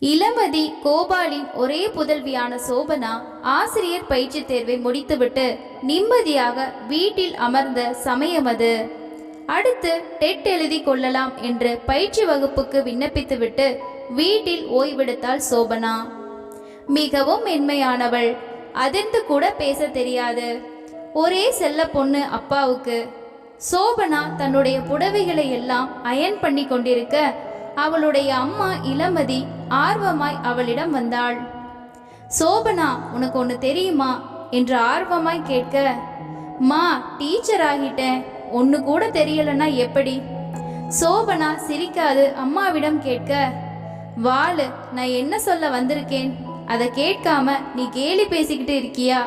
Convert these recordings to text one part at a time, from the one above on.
இளமதி கோபாலின் ஒரே புதல்வியான சோபனா ஆசிரியர் பயிற்சி தேர்வை முடித்துவிட்டு நிம்மதியாக வீட்டில் அமர்ந்த சமயம் அது. அடுத்து டெட் எழுதி கொள்ளலாம் என்று பயிற்சி வகுப்புக்கு விண்ணப்பித்துவிட்டு வீட்டில் ஓய்வெடுத்தாள் சோபனா. மிகவும் மென்மையானவள். அதிர்ந்து கூட பேச தெரியாது. ஒரே செல்ல பொண்ணு அப்பாவுக்கு. சோபனா தன்னுடைய புடவைகளை எல்லாம் அயன் பண்ணி கொண்டிருக்க அவளுடைய அம்மா இளமதி ஆர்வமாய் அவளிடம் வந்தாள். சோபனா உனக்கு ஒன்று தெரியுமா? என்று ஆர்வமாய் கேட்க மா டீச்சர் ஆகிட்டேன். ஒன்று கூட தெரியலன்னா எப்படி? சோபனா சிரிக்காது அம்மாவிடம் கேட்க வாளு நான் என்ன சொல்ல வந்திருக்கேன்? அதை கேட்காம நீ கேலி பேசிக்கிட்டு இருக்கியா?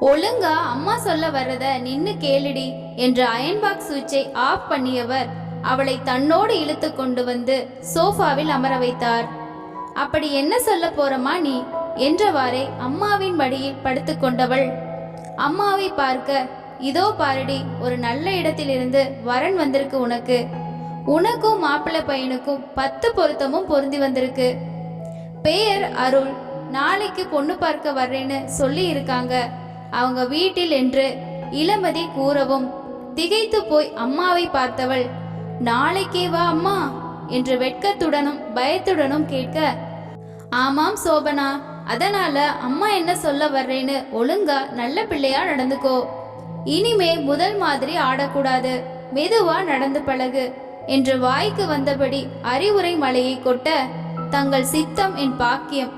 ஒழுங்கா அம்மா சொல்ல வர்றத நின்னு கேளுடி என்று அயன்பாக்ஸ் சுவிட்சை ஆஃப் பண்ணியவர் அவளை தன்னோடு இழுத்து கொண்டு வந்து சோஃபாவில் அமர வைத்தார். அப்படி என்ன சொல்ல போறமா நீ? என்றவாறே அம்மாவின் மடியில் படுத்துக்கொண்டவள் அம்மாவை பார்க்க இதோ பாருடி ஒரு நல்ல இடத்திலிருந்து வரன் வந்திருக்கு உனக்கு. உனக்கும் மாப்பிள்ளை பையனுக்கும் பத்து பொருத்தமும் பொருந்தி வந்திருக்கு. பெயர் அருள் நாளைக்கு பொண்ணு பார்க்க வர்றேன்னு சொல்லி இருக்காங்க. அவங்க வீட்டில் என்று இளமதி கூறவும் திகைத்து போய் அம்மாவை பார்த்தவள் நாளைக்கே வா அம்மா? என்று வெட்கத்துடனும் பயத்துடனும் கேட்க ஆமாம் சோபனா அதனால அம்மா என்ன சொல்ல வர்றேன்னு ஒழுங்கா நல்ல பிள்ளையா நடந்துக்கோ. இனிமே முதல் மாதிரி ஆடக்கூடாது மெதுவா நடந்து பழகு என்று வாய்க்கு வந்தபடி அறிவுரை மலையை கொட்ட தங்கள் சித்தம் என் பாக்கியம்.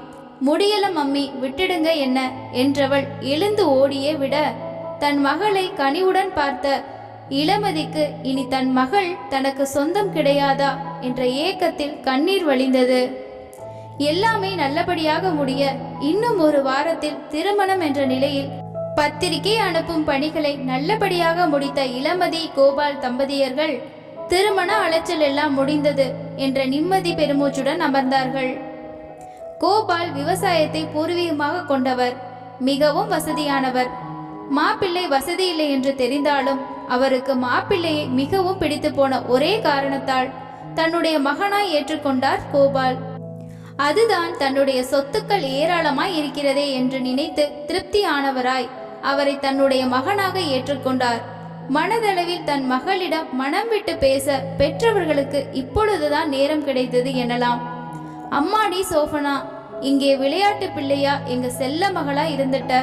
முடியல மம்மி விட்டுடுங்க என்ன என்றவள் எழுந்து ஓடியே விட தன் மகளை கனிவுடன் பார்த்த இளமதிக்கு இனி தன் மகள் தனக்கு சொந்தம் கிடையாதா என்ற ஏக்கத்தில் கண்ணீர் வழிந்தது. எல்லாமே நல்லபடியாக முடிய இன்னும் ஒரு வாரத்தில் திருமணம் என்ற நிலையில் பத்திரிகை அனுப்பும் பணிகளை நல்லபடியாக முடித்த இளமதி கோபால் தம்பதியர்கள் திருமண அலைச்சல் எல்லாம் முடிந்தது என்ற நிம்மதி பெருமூச்சுடன் அமர்ந்தார்கள். கோபால் விவசாயத்தை பூர்வீகமாக கொண்டவர் மிகவும் வசதியானவர். மாப்பிள்ளை வசதி இல்லை என்று தெரிந்தாலும் அவருக்கு மாப்பிள்ளையை மிகவும் பிடித்து போன ஒரே காரணத்தால் தன்னுடைய மகனாய் ஏற்றுக்கொண்டார் கோபால். அதுதான் தன்னுடைய சொத்துக்கள் ஏராளமாய் இருக்கிறதே என்று நினைத்து திருப்தியானவராய் அவரை தன்னுடைய மகனாக ஏற்றுக்கொண்டார். மனதளவில் தன் மகளிடம் மனம் விட்டு பேச பெற்றவர்களுக்கு இப்பொழுதுதான் நேரம் கிடைத்தது எனலாம். அம்மாடி சோஃபனா இங்கே விளையாட்டு பிள்ளையா? எங்க செல்ல மகளா இருந்துட்ட.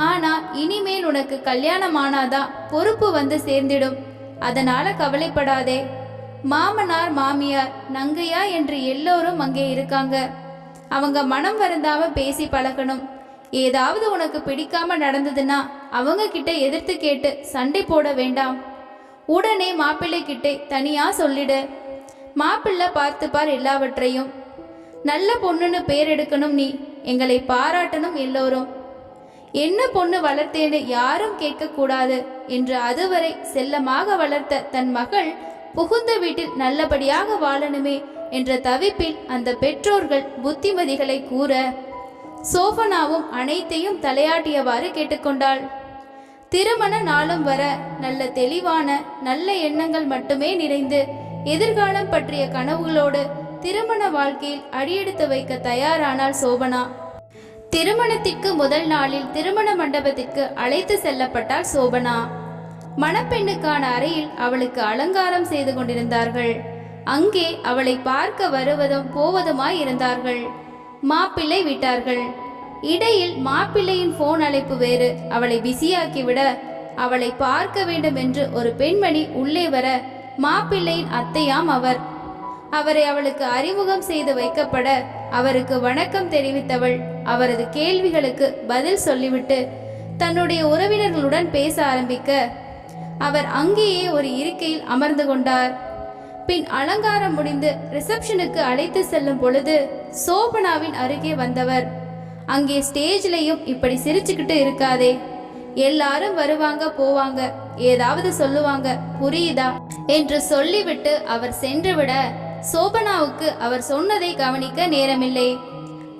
ஆனா இனிமேல் உனக்கு கல்யாணம் ஆனாதான் பொறுப்பு வந்து சேர்ந்திடும். அதனால கவலைப்படாதே. மாமனார் மாமியார் நங்கையா என்று எல்லோரும் அங்கே இருக்காங்க. அவங்க மனம் வருந்தாம பேசி பழகணும். ஏதாவது உனக்கு பிடிக்காம நடந்ததுன்னா அவங்க கிட்ட எதிர்த்து கேட்டு சண்டை போட வேண்டாம். உடனே மாப்பிள்ளை கிட்டே தனியா சொல்லிடு. மாப்பிள்ளை பார்த்துப்பார் எல்லாவற்றையும். நல்ல பொண்ணுன்னு பேர் எடுக்கணும் நீ. எங்களை பாராட்டணும் எல்லோரும். என்ன பொண்ணு வளர்த்தேன்னு யாரும் கேட்கக்கூடாது என்று அதுவரை செல்லமாக வளர்த்த தன் மகள் புகுந்த வீட்டில் நல்லபடியாக வாழணுமே என்ற தவிப்பில் அந்த பெற்றோர்கள் புத்திமதிகளை கூற சோபனாவும் அனைத்தையும் தலையாட்டியவாறு கேட்டுக்கொண்டாள். திருமண நாளும் வர நல்ல தெளிவான நல்ல எண்ணங்கள் மட்டுமே நிறைந்து எதிர்காலம் பற்றிய கனவுகளோடு திருமண வாழ்க்கையில் அடியெடுத்து வைக்க தயாரானாள் சோபனா. திருமணத்திற்கு முதல் நாளில் திருமண மண்டபத்திற்கு அழைத்து செல்லப்பட்டாள் சோபனா. மணப்பெண்ணுக்கான அறையில் அவளுக்கு அலங்காரம் செய்து கொண்டிருந்தார்கள். அங்கே அவளை பார்க்க வருவதும் போவதுமாய் இருந்தார்கள். மாப்பிள்ளை விட்டார்கள். இடையில் மாப்பிள்ளையின் போன் அழைப்பு வேறு. அவளை பிஸியாக்கிவிட அவளை பார்க்க வேண்டும் என்று ஒரு பெண்மணி உள்ளே வர மாப்பிள்ளையின் அத்தையாம் அவர். அவரை அவளுக்கு அறிமுகம் செய்து வைக்கப்பட அவருக்கு வணக்கம் தெரிவித்தவள் அவரது கேள்விகளுக்கு பதில் சொல்லிவிட்டு தன்னுடைய உறவினர்களுடன் பேச ஆரம்பிக்க அவர் அங்கேயே ஒரு இருக்கையில் அமர்ந்து கொண்டார். பின் அலங்காரம் முடிந்து ரிசப்ஷனுக்கு அழைத்து செல்லும் பொழுது சோபனாவின் அருகே வந்தவர். அங்கே ஸ்டேஜ்லயும் இப்படி சிரிச்சுக்கிட்டு இருக்காதே. எல்லாரும் வருவாங்க போவாங்க ஏதாவது சொல்லுவாங்க புரியுதா? என்று சொல்லிவிட்டு அவர் சென்றுவிட சோபனாவுக்கு அவர் சொன்னதை கவனிக்க நேரமில்லை.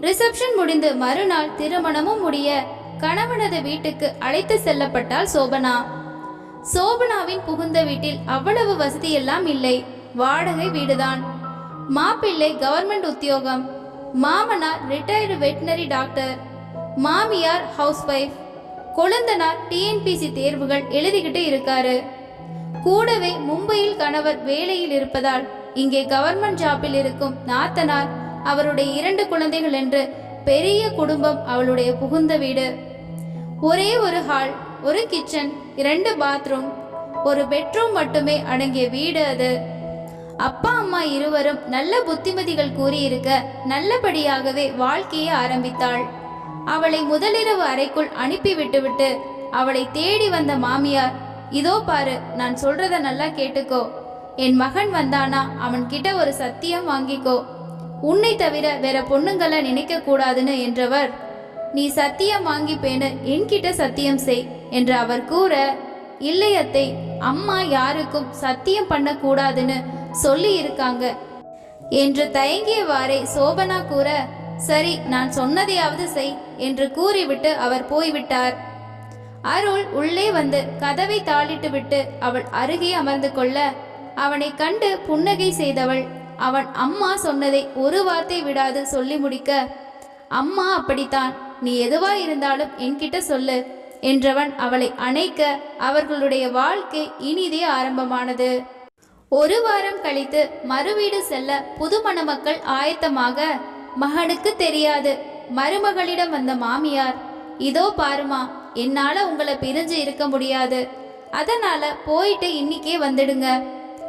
ரிசப்ஷன் முடிந்து மறுநாள் திருமணமும் முடிய கணவனது வீட்டுக்கு அழைத்து செல்லப்பட்டாள் சோபனா. சோபனாவின் புகுந்த வீட்டில் அவ்வளவு வசதியெல்லாம் இல்லை. வாடகை வீடுதான். மாப்பிள்ளை கவர்மெண்ட் உத்தியோகம். மாமனார் ரிட்டையர்டு வெட்டினரி டாக்டர் மாமியார் ஹவுஸ் ஒய்ஃப் கொழுந்தனார் டிஎன்பிசி தேர்வுகள் எழுதிக்கிட்டு இருக்காரு. கூடவே மும்பையில் கணவர் வேலையில் இருப்பதால் இங்கே கவர்மெண்ட் ஜாப்பில் இருக்கும் நாத்தனார் அவருடைய இரண்டு குழந்தைகள் என்று பெரிய குடும்பம் அவளுடைய புகுந்த வீடு. ஒரே ஒரு ஹால் ஒரு கிச்சன் இரண்டு பாத்ரூம் ஒரு பெட்ரூம் மட்டுமே அடங்கிய வீடு அது. அப்பா அம்மா இருவரும் நல்ல புத்திமதிகள் கூறியிருக்க நல்லபடியாகவே வாழ்க்கையை ஆரம்பித்தாள். அவளை முதலிரவு அறைக்குள் அனுப்பி விட்டுவிட்டு அவளை தேடி வந்த மாமியார் இதோ பாரு நான் சொல்றத நல்லா கேட்டுக்கோ. என் மகன் வந்தானா? அவன் கிட்ட ஒரு சத்தியம் வாங்கிக்கோ. உன்னை தவிர வேற பொண்ணுங்களை நினைக்க கூடாதுன்னு என்றவர் நீ சத்தியம் வாங்கிப்பேன்னு என்கிட்ட சத்தியம் செய் என்று அவர் கூற இல்லையத்தை அம்மா யாருக்கும் சத்தியம் பண்ணக்கூடாதுன்னு சொல்லி இருக்காங்க என்று தயங்கியவாறே சோபனா கூற சரி நான் சொன்னதையாவது செய் என்று கூறிவிட்டு அவர் போய்விட்டார். அருள் உள்ளே வந்து கதவை தாளிட்டு விட்டு அவள் அருகே அமர்ந்து கொள்ள அவனை கண்டு புன்னகை செய்தவள். அவன் அம்மா சொன்னதை ஒரு வார்த்தை விடாது சொல்லி முடிக்க அம்மா அப்படித்தான். நீ எதுவா இருந்தாலும் என்கிட்ட சொல்லு என்றவன் அவளை அணைக்க அவர்களுடைய வாழ்க்கை இனிதே ஆரம்பமானது. ஒரு வாரம் கழித்து மறுவீடு செல்ல புது மணமக்கள் ஆயத்தமாக மகனுக்கு தெரியாது. மருமகளிடம் வந்த மாமியார். இதோ பாருமா என்னால உங்களை பிரிஞ்சு இருக்க முடியாது. அதனால போயிட்டு இன்னிக்கே வந்துடுங்க.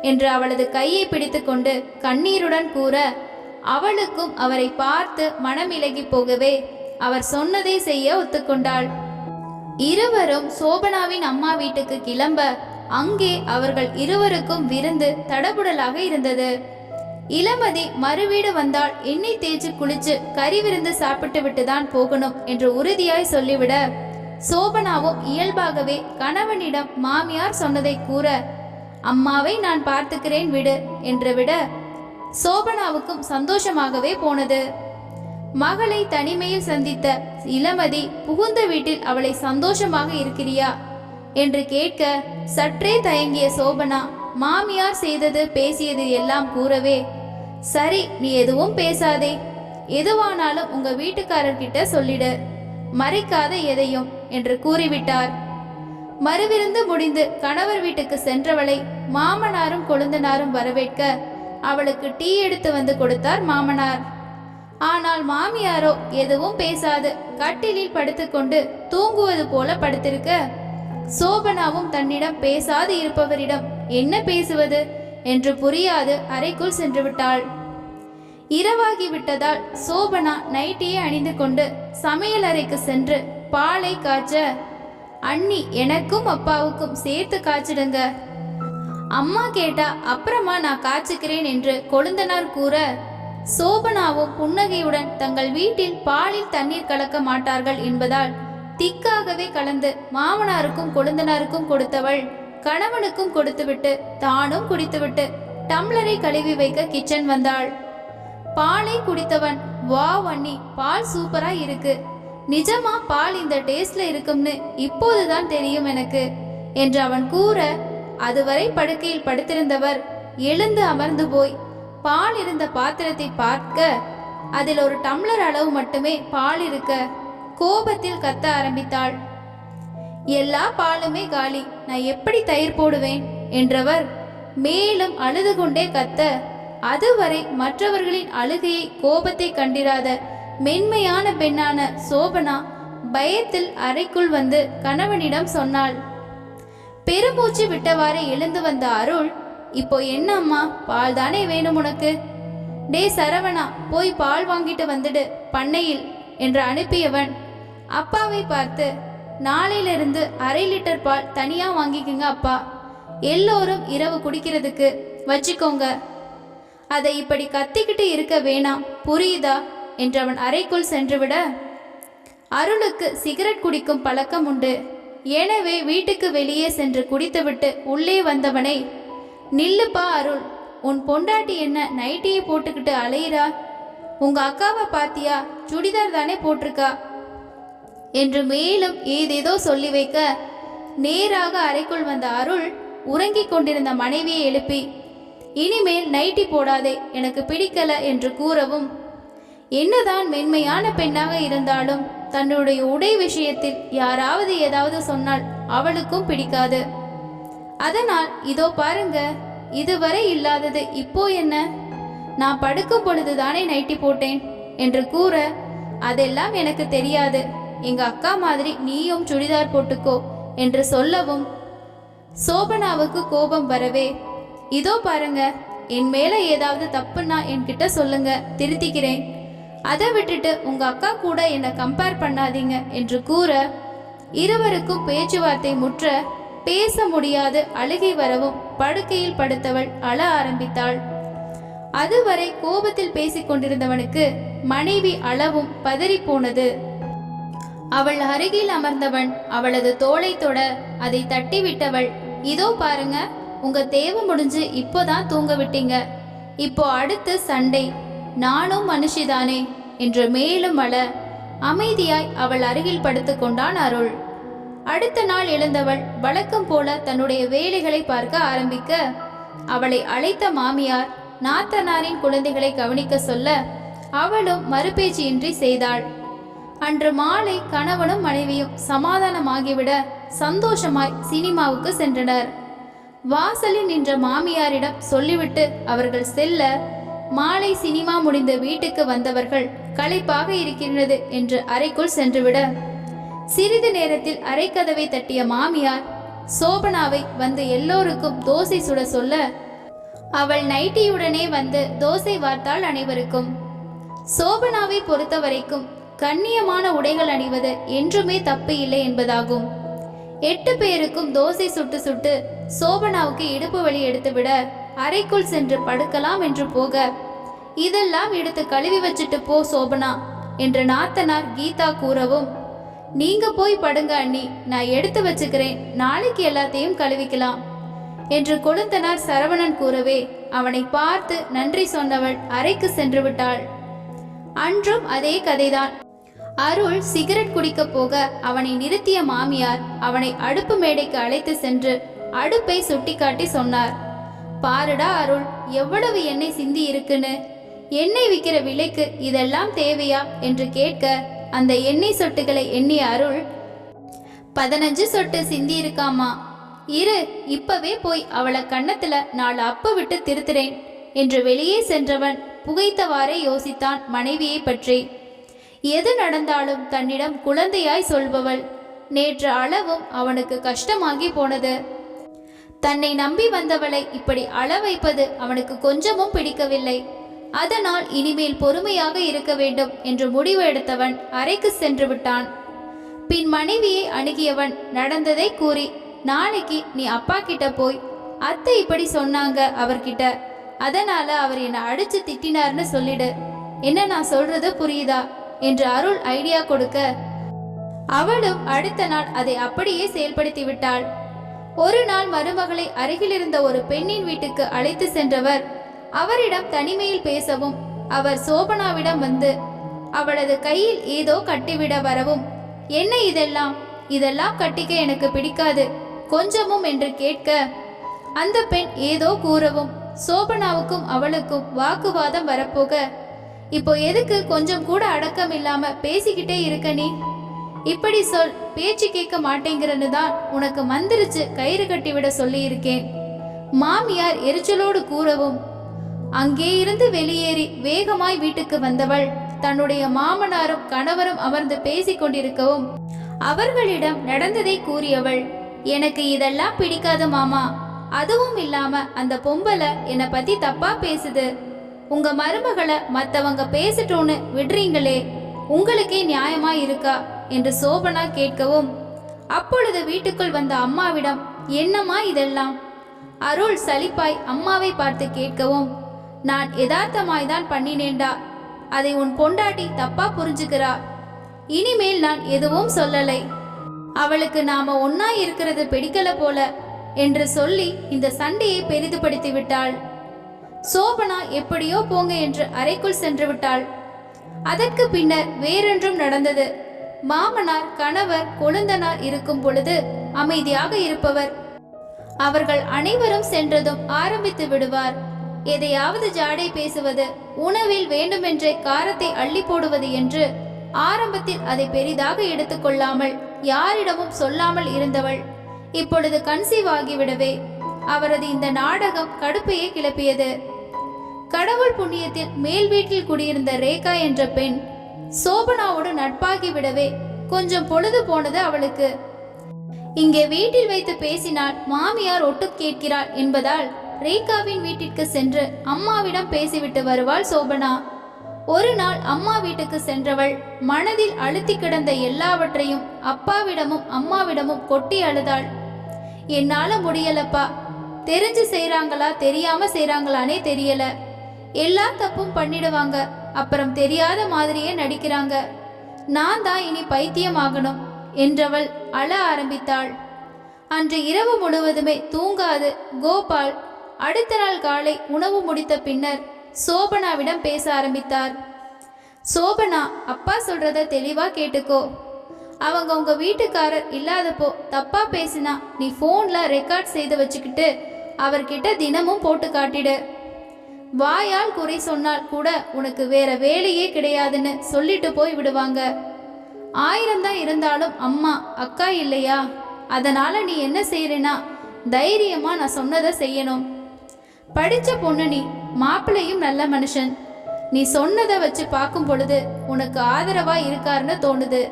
என்று அவளது கையை பிடித்துக்கொண்டு கண்ணீருடன் கூற அவளுக்கும் அவரை பார்த்து மனமிலகி போகவே அவர் சொன்னதை செய்ய ஒத்துக்கொண்டாள். இருவரும் சோபனாவின் அம்மா வீட்டுக்கு கிளம்ப அங்கே அவர்கள் இருவருக்கும் விருந்து தடபுடலாக இருந்தது. இளமதி மறுவீடு வந்தால் எண்ணெய் தேய்ச்சி குளிச்சு கறி விருந்து சாப்பிட்டு விட்டு தான் போகணும் என்று உறுதியாய் சொல்லிவிட சோபனாவும் இயல்பாகவே கணவனிடம் மாமியார் சொன்னதை கூற அம்மாவை நான் பார்த்துக்கிறேன் விடு என்று விட சோபனாவுக்கும் சந்தோஷமாகவே போனது. மகளை தனிமையில் சந்தித்த இளமதி புகுந்த வீட்டில் அவளை சந்தோஷமாக இருக்கிறியா? என்று கேட்க சற்றே தயங்கிய சோபனா மாமியார் செய்தது பேசியது எல்லாம் கூறவே சரி நீ எதுவும் பேசாதே. எதுவானாலும் உங்க வீட்டுக்காரர்கிட்ட சொல்லிடு. மறைக்காத எதையும் என்று கூறிவிட்டார். மறுவிருந்து முடிந்து கணவர் வீட்டுக்கு சென்றவளை மாமனாரும் கொழுந்தனாரும் வரவேற்க அவளுக்கு டீ எடுத்து வந்து கொடுத்தார் மாமனார். ஆனால் மாமியாரோ எதுவும் பேசாது கட்டிலில் படுத்துக்கொண்டு தூங்குவது போல படுத்திருக்க. சோபனாவும் தன்னிடம் பேசாது இருப்பவரிடம் என்ன பேசுவது என்று புரியாது அறைக்குள் சென்று விட்டாள். இரவாகி விட்டதால் சோபனா நைட்டியே அணிந்து கொண்டு சமையல் அறைக்கு சென்று பாலை காய்ச்ச அண்ணி எனக்கும் அப்பாவுக்கும் சேர்த்து காய்ச்சிடுங்க அம்மா கேட்டா அப்புறமா நான் காய்ச்சிக்கிறேன் என்று கொழுந்தனார் கூற சோபனாவும் புன்னகையுடன் தங்கள் வீட்டில் பாலில் தண்ணீர் கலக்க மாட்டார்கள் என்பதால் திக்காகவே கலந்து மாமனாருக்கும் கொழுந்தனாருக்கும் கொடுத்தவள் கணவனுக்கும் கொடுத்துவிட்டு தானும் குடித்துவிட்டு டம்ளரை கழுவி வைக்க கிச்சன் வந்தாள். பாலை குடித்தவன் வா வண்ணி பால் சூப்பரா இருக்கு. நிஜமா பால் இந்த டேஸ்ட்ல இருக்கும்னு இப்போதுதான் தெரியும் எனக்கு என்று அவன் கூற அதுவரை படுக்கையில் படுத்திருந்தவர் எழுந்து அமர்ந்து போய் பால் இருந்த பாத்திரத்தை பார்க்க அதில் ஒரு டம்ளர் அளவு மட்டுமே பால் இருக்க கோபத்தில் கத்த ஆரம்பித்தாள். எல்லா பாலுமே காலி நான் எப்படி தயிர் போடுவேன்? என்றவர் மேலும் அழுது கொண்டே கத்த அதுவரை மற்றவர்களின் அழுகையை கோபத்தை கண்டிராத மென்மையான பெண்ணான சோபனா பயத்தில் அறைக்குள் வந்து கணவனிடம் சொன்னாள். பெருமூச்சு விட்டவாறு எழுந்து வந்த அருள் இப்போ என்ன அம்மா பால் தானே வேணும் உனக்கு? டே சரவணா போய் பால் வாங்கிட்டு வந்துடு பண்ணையில் என்று அனுப்பியவன். அப்பாவை பார்த்து நாளையிலிருந்து அரை லிட்டர் பால் தனியா வாங்கிக்கோங்க அப்பா. எல்லோரும் இரவு குடிக்கிறதுக்கு வச்சுக்கோங்க. அதை இப்படி கத்திக்கிட்டு இருக்க வேணாம் புரியுதா? என்று அவன் அறைக்குள் சென்றுவிட அருளுக்கு சிகரெட் குடிக்கும் பழக்கம் உண்டு. எனவே வீட்டுக்கு வெளியே சென்று குடித்துவிட்டு உள்ளே வந்தவனை நில்லுப்பா அருள் உன் பொண்டாட்டி என்ன நைட்டியை போட்டுக்கிட்டு அலையிறா? உங்க அக்காவை பாத்தியா? சுடிதார் தானே போட்டிருக்கா? என்று மேலும் ஏதேதோ சொல்லி வைக்க நேராக அறைக்குள் வந்த அருள் உறங்கிக் கொண்டிருந்த மனைவியை எழுப்பி இனிமேல் நைட்டி போடாதே எனக்கு பிடிக்கல என்று கூறவும் என்னதான் மென்மையான பெண்ணாக இருந்தாலும் தன்னுடைய உடை விஷயத்தில் யாராவது ஏதாவது சொன்னால் அவளுக்கும் பிடிக்காது. அதனால் இதோ பாருங்க இதுவரை இல்லாதது இப்போ என்ன? நான் படுக்கும் பொழுது தானே நைட்டி போட்டேன்? என்று கூற அதெல்லாம் எனக்கு தெரியாது. எங்க அக்கா மாதிரி நீயும் சுடிதார் போட்டுக்கோ என்று சொல்லவும் சோபனாவுக்கு கோபம் வரவே இதோ பாருங்க என் மேல ஏதாவது தப்புன்னா என்கிட்ட சொல்லுங்க திருத்திக்கிறேன். அதை விட்டுட்டு உங்க அக்கா கூட என்னை கம்பேர் பண்ணாதீங்க என்று கூற இருவருக்கும் பேச்சுவார்த்தை முற்ற பேச முடியாது அழுகை வரவும் படுக்கையில் படுத்தவள் அழ ஆரம்பித்தாள். அதுவரை கோபத்தில் பேசிக் கொண்டிருந்தவனுக்கு மனைவி அளவும் பதறிப் போனது அவள் அருகில் அமர்ந்தவன் அவளது தோளை தொட அதை தட்டி விட்டவள் இதோ பாருங்க உங்க தேவை முடிஞ்சு இப்போதான் தூங்க விட்டீங்க. இப்போ அடுத்து சண்டை நானும் மனுஷிதானே என்று மேலும் அழ அமைதியாய் அவள் அருகில் படுத்துக் கொண்டான் அருள். அடுத்த நாள் எழுந்தவள் வழக்கம் போல தன்னுடைய வேலைகளை பார்க்க ஆரம்பிக்க அவளை அழைத்த மாமியார் நாத்தனாரின் குழந்தைகளை கவனிக்க சொல்ல அவளும் மறுபேச்சியின்றி செய்தாள். அன்று மாலை கணவனும் மனைவியும் சமாதானமாகிவிட சந்தோஷமாய் சினிமாவுக்கு சென்றனர். வாசலில் நின்ற மாமியாரிடம் சொல்லிவிட்டு அவர்கள் செல்ல மாலை சினிமா முடிந்த வீட்டுக்கு வந்தவர்கள் களைப்பாக இருக்கின்றது என்று அறைக்குள் சென்றுவிட. சிறிது நேரத்தில் அறைக்கதவை தட்டிய மாமியார் சோபனாவை வந்து எல்லோருக்கும் தோசை சுட சொல்ல. அவள் நைட்டியுடனே வந்து தோசை வார்த்தாள் அனைவருக்கும். சோபனாவை பொறுத்தவரைக்கும் கண்ணியமான உடைகள் அணிவது என்றுமே தப்பு இல்லை என்பதாகும். எட்டு பேருக்கும் தோசை சுட்டு சுட்டு சோபனாவுக்கு இடுப்பு வழி எடுத்துவிட. அறைக்குள் சென்று படுக்கலாம் என்று போக இதெல்லாம் எடுத்து கழுவி வச்சுட்டு போ சோபனா என்று நாத்தனார் கீதா கூறவும் நீங்க போய் படுங்க அண்ணி நான் எடுத்து வச்சுக்கிறேன் நாளைக்கு எல்லாத்தையும் கழுவிக்கலாம் என்று கொழுந்தனார் சரவணன் கூறவே அவனை பார்த்து நன்றி சொன்னவள் அறைக்கு சென்று விட்டாள். அன்றும் அதே கதைதான். அருள் சிகரெட் குடிக்க போக அவனை நிறுத்திய மாமியார் அவனை அடுப்பு மேடைக்கு அழைத்து சென்று அடுப்பை சுட்டிக்காட்டி சொன்னார். பாருடா அருள் எவ்வளவு எண்ணெய் சிந்தி இருக்குன்னு? எண்ணெய் விற்கிற விலைக்கு இதெல்லாம் தேவையா? என்று கேட்க அந்த எண்ணெய் சொட்டுகளை எண்ணிய அருள் பதினஞ்சு சொட்டு சிந்தி இருக்காமா? இரு இப்பவே போய் அவளை கன்னத்துல நாலு அப்பு விட்டு திருத்துறேன் என்று வெளியே சென்றவன் புகைத்தவாறே யோசித்தான் மனைவியை பற்றி. எது நடந்தாலும் தன்னிடம் குழந்தையாய் சொல்பவள். நேற்று அளவும் அவனுக்கு கஷ்டமாகி போனது. தன்னை நம்பி வந்தவளை இப்படி அள வைப்பது அவனுக்கு கொஞ்சமும் பிடிக்கவில்லை. அதனால் இனிமேல் பொறுமையாக இருக்க வேண்டும் என்று முடிவு எடுத்தவன் அறைக்கு சென்று விட்டான். பின் மனைவியை அணுகியவன் நடந்ததை கூறி நாளைக்கு நீ அப்பா கிட்ட போய் அத்தை இப்படி சொன்னாங்க அவர்கிட்ட. அதனால அவர் என்னை அடிச்சு திட்டினார்னு சொல்லிடு. என்ன நான் சொல்றது புரியுதா? என்று அருள் ஐடியா கொடுக்க அவளும் அடுத்த நாள் அதை அப்படியே செயல்படுத்தி விட்டாள். ஒரு நாள் மருமகளை அருகிலிருந்த ஒரு பெண்ணின் வீட்டுக்கு அழைத்து சென்றவர். அவரிடம் தனிமையில் பேசவும் அவர் சோபனாவிடம் வந்து அவளது கையில் ஏதோ கட்டிவிட வரவும். என்ன இதெல்லாம்? இதெல்லாம் கட்டிக்க எனக்கு பிடிக்காது. கொஞ்சமும் என்று கேட்க அந்த பெண் ஏதோ கூறவும் சோபனாவுக்கும் அவளுக்கும் வாக்குவாதம் வரப்போக. இப்போ எதுக்கு கொஞ்சம் கூட அடக்கம் இல்லாம பேசிக்கிட்டே இருக்க நீ? இப்படி சொல் பேச்சு கேட்க மாட்டேங்கிறன்னு தான் உனக்கு மந்திரிச்சு கயிறு கட்டிவிட சொல்லியிருக்கேன். மாமியார் எரிச்சலோடு கூறவும் அங்கே இருந்து வெளியேறி வேகமாய் வீட்டுக்கு வந்தவள் தன்னுடைய மாமனாரும் கணவரும் அமர்ந்து பேசிக் கொண்டிருக்கவும் அவர்களிடம் நடந்ததை கூறியவள் எனக்கு இதெல்லாம் பிடிக்காத மாமா. அதுவும் இல்லாம அந்த பொம்பளை என்னை பத்தி தப்பா பேசுது. உங்க மருமகளை மத்தவங்க பேசட்டும்னு விடுறீங்களே. உங்களுக்கே நியாயமா இருக்கா? என்று சோபனா கேட்கவும் அப்பொழுது வீட்டுக்குள் வந்த அம்மாவிடம் என்னம்மா இதெல்லாம்? அருள் சலிப்பாய் அம்மாவை பார்த்து கேட்கவும் நான் யதார்த்தமாய் தான் பண்ணினேன்டா அதை உன் பொண்டாட்டி தப்பா புரிஞ்சுக்கிறா. இனிமேல் நான் எதுவும் சொல்லலை. அவளுக்கு நாம ஒன்னா இருக்கிறது பிடிக்கல போல என்று சொல்லி இந்த சண்டையை பெரிதுபடுத்தி விட்டாள். சோபனா எப்படியோ போங்க என்று அறைக்குள் சென்று விட்டாள். அதற்கு பின்னர் வேறொன்றும் நடந்தது. மாமனார் கணவர் கொழுந்தனார் இருக்கும் பொழுது அமைதியாக இருப்பவர். அவர்கள் அனைவரும் சென்றதும் ஆரம்பித்து விடுவார். எதையாவது ஜாடை பேசுவது உணவில் வேண்டுமென்றே காரத்தை அள்ளி போடுவது என்று ஆரம்பத்தில் அதை பெரிதாக எடுத்துக்கொள்ளாமல் யாரிடமும் சொல்லாமல் இருந்தவள். இப்பொழுது கன்சீவ் ஆகிவிடவே அவரது இந்த நாடகம் கடுப்பையே கிளப்பியது. கடவுள் புண்ணியத்தில் மேல் வீட்டில் குடியிருந்த ரேகா என்ற பெண் சோபனாவோடு நட்பாகி விடவே கொஞ்சம் பொழுது போனது அவளுக்கு. இங்கே வீட்டில் வைத்து பேசினால் மாமியார் ஒட்டு கேட்கிறாள் என்பதால் ரேகாவின் வீட்டிற்கு சென்று அம்மாவிடம் பேசிவிட்டு வருவாள் சோபனா. ஒரு நாள் அம்மா வீட்டுக்கு சென்றவள் மனதில் அழுத்தி கிடந்த எல்லாவற்றையும் அப்பாவிடமும் அம்மாவிடமும் கொட்டி அழுதாள். என்னால முடியலப்பா. தெரிஞ்சு செய்றாங்களா தெரியாம செய்றாங்களானே தெரியல. எல்லா தப்பும் பண்ணிடுவாங்க. அப்புறம் தெரியாத மாதிரியே நடிக்கிறாங்க. நான் தான் இனி பைத்தியம் ஆகணும் என்றவள் அழ ஆரம்பித்தாள். அன்று இரவு முழுவதுமே தூங்காது கோபால் அடுத்த நாள் காலை உணவு முடித்த பின்னர் சோபனாவிடம் பேச ஆரம்பித்தார். சோபனா அப்பா சொல்றத தெளிவா கேட்டுக்கோ. அவங்க உங்க வீட்டுக்காரர் இல்லாதப்போ தப்பா பேசினா நீ ஃபோன்ல ரெக்கார்ட் செய்து வச்சுக்கிட்டு அவர்கிட்ட தினமும் போட்டு காட்டிடு. வாயால் குறை சொன்னால் கூட உனக்கு வேற வேலையே கிடையாதுன்னு சொல்லிட்டு போய் விடுவாங்க. ஆயிரம் தான் இருந்தாலும் அம்மா அக்கா இல்லையா? அதனால நீ என்ன செய்யறேனா தைரியமா நான் சொன்னதை செய்யணும். படிச்ச பொண்ணு நீ மாப்பிள்ளையும் நல்ல மனுஷன். நீ சொன்னதை வச்சு பார்க்கும் பொழுது உனக்கு ஆதரவா இருக்காருன்னு தோணுது.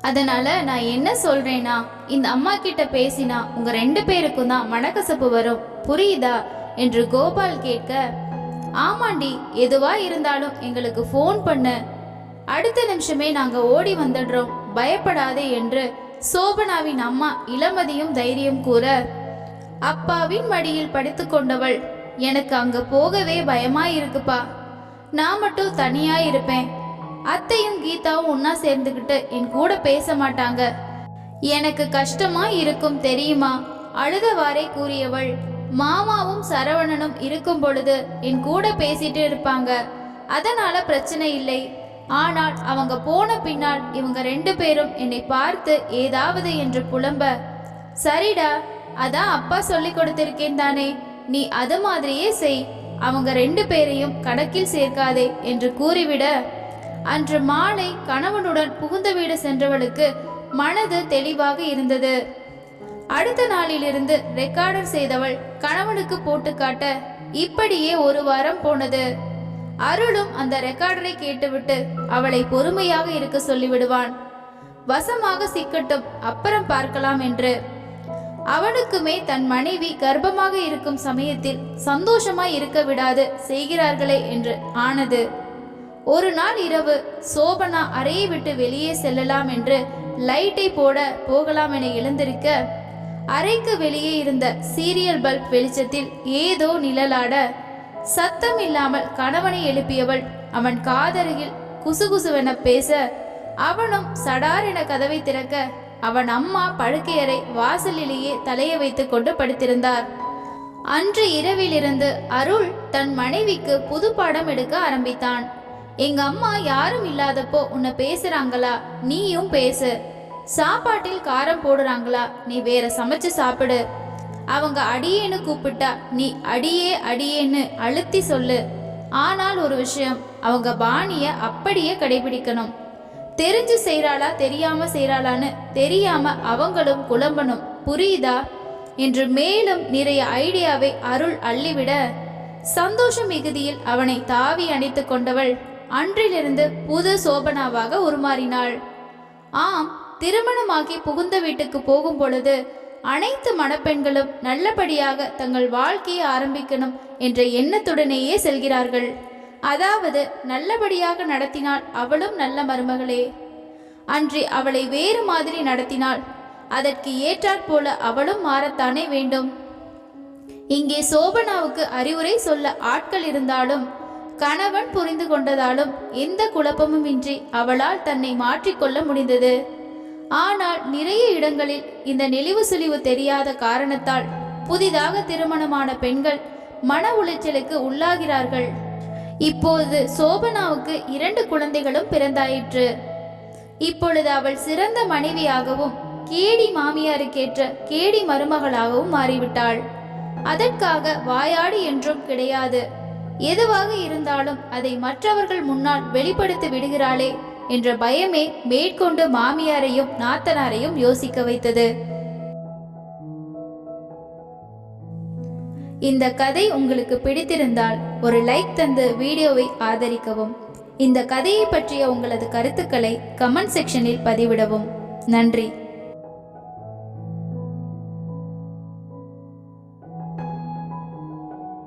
அதனால நான் என்ன சொல்றேன்னா இந்த அம்மா கிட்ட பேசினா உங்க ரெண்டு பேருக்கும் தான் மனக்கசப்பு வரும். புரியுதா? என்று கோபால் கேட்க ஆமாண்டி எதுவா இருந்தாலும் எங்களுக்கு ஃபோன் பண்ணு. அடுத்த நிமிஷமே நாங்க ஓடி வந்துடுறோம். பயப்படாதே என்று சோபனாவின் அம்மா இளமதியும் தைரியம் கூற அப்பாவின் மடியில் படுத்துக் கொண்டவள் எனக்கு அங்க போகவே பயமா இருக்குப்பா. நான் மட்டும் தனியா இருப்பேன். அத்தையும் கீதாவும் ஒன்னா சேர்ந்துக்கிட்டு என் கூட பேச மாட்டாங்க. எனக்கு கஷ்டமா இருக்கும் தெரியுமா? அழுதவாறே கூறியவள் மாமாவும் சரவணனும் இருக்கும் பொழுது என் கூட பேசிட்டு இருப்பாங்க. அதனால பிரச்சனை இல்லை. ஆனால் அவங்க போன பின்னால் இவங்க ரெண்டு பேரும் என்னை பார்த்து ஏதாவது என்று புலம்ப சரிடா அதான் அப்பா சொல்லி கொடுத்திருக்கேன் தானே நீ அது மாதிரியே செய் அவங்க ரெண்டு பேரையும் கணக்கில் சேர்க்காதே என்று கூறிவிட அன்று மாலை கணவனுடன் புகுந்த வீடு சென்றவளுக்கு மனது தெளிவாக இருந்தது. அடுத்த நாளிலிருந்து ரெக்கார்டர் செய்தவள் கணவனுக்கு போட்டு காட்ட இப்படியே ஒரு வாரம் போனது. அருளும் அந்த ரெக்கார்டரை கேட்டுவிட்டு அவளை பொறுமையாக இருக்க சொல்லிவிடுவான். வசமாக சிக்கட்டும் அப்புறம் பார்க்கலாம் என்று. அவனுக்குமே தன் மனைவி கர்ப்பமாக இருக்கும் சமயத்தில் சந்தோஷமாய் இருக்க விடாது செய்கிறார்களே என்று ஆனது. ஒரு நாள் இரவு சோபனா அறையை விட்டு வெளியே செல்லலாம் என்று லைட்டை போட போகலாம் என எழுந்திருக்க அறைக்கு வெளியே இருந்த சீரியல் பல்ப் வெளிச்சத்தில் ஏதோ நிழலாட சத்தம் இல்லாமல் கணவனை எழுப்பியவள் அவன் காதருகில் குசுகுசுவென பேச அவனும் சடார் என கதவை திறக்க அவன் அம்மா படுக்கையறை வாசலிலேயே தலையை வைத்துக் கொண்டு படுத்திருந்தார். அன்று இரவிலிருந்து அருள் தன் மனைவிக்கு புது பாடம் எடுக்க ஆரம்பித்தான். எங்க அம்மா யாரும் இல்லாதப்போ உன்னை பேசுறாங்களா? நீயும் பேசு. சாப்பாட்டில் காரம் போடுறாங்களா? நீ வேற சமைச்சு சாப்பிடு. அவங்க அடியேன்னு கூப்பிட்டா நீ அடியே அடியேன்னு அழுத்தி சொல்லு. ஆனால் ஒரு விஷயம் அவங்க பாணிய அப்படியே கடைபிடிக்கணும். தெரிஞ்சு செய்கிறாளா தெரியாம செய்கிறாளான்னு தெரியாம அவங்களும் குழம்பணும். புரியுதா? என்று மேலும் நிறைய ஐடியாவை அருள் அள்ளிவிட சந்தோஷ மிகுதியில் அவனை தாவி அணைத்து கொண்டவள் அன்றிலிருந்து புது சோபனாவாக உருமாறினாள். ஆம் திருமணமாகி புகுந்த வீட்டுக்கு போகும் பொழுது அனைத்து மணப்பெண்களும் நல்லபடியாக தங்கள் வாழ்க்கையை ஆரம்பிக்கணும் என்ற எண்ணத்துடனேயே செல்கிறார்கள். அதாவது நல்லபடியாக நடத்தினால் அவளும் நல்ல மருமகளே. அன்றி அவளை வேறு மாதிரி நடத்தினாள் அதற்கு ஏற்றாற்போல அவளும் மாறத்தானே வேண்டும். இங்கே சோபனாவுக்கு அறிவுரை சொல்ல ஆட்கள் இருந்தாலும் கணவன் புரிந்து கொண்டதாலும் எந்த குழப்பமும் இன்றி அவளால் தன்னை மாற்றிக்கொள்ள முடிந்தது. ஆனால் நிறைய இடங்களில் இந்த நெளிவு சுழிவு தெரியாத காரணத்தால் புதிதாக திருமணமான பெண்கள் மன உளைச்சலுக்கு உள்ளாகிறார்கள். இப்போது சோபனாவுக்கு இரண்டு குழந்தைகளும் பிறந்தாயிற்று. இப்பொழுது அவள் சிறந்த மனைவியாகவும் கேடி மாமியாருக்கேற்ற கேடி மருமகளாகவும் மாறிவிட்டாள். அதற்காக வாயாடி என்றும் கிடையாது. எதுவாக இருந்தாலும் அதை மற்றவர்கள் முன்னால் வெளிப்படுத்தி விடுகிறாளே என்ற பயமே மேற்கொண்டு மாமியாரையும் நாத்தனாரையும் யோசிக்க வைத்தது. இந்த கதை உங்களுக்கு பிடித்திருந்தால் ஒரு லைக் தந்து வீடியோவை ஆதரிக்கவும். இந்த கதையை பற்றிய உங்களது கருத்துக்களை கமெண்ட் செக்ஷனில் பதிவிடவும். நன்றி.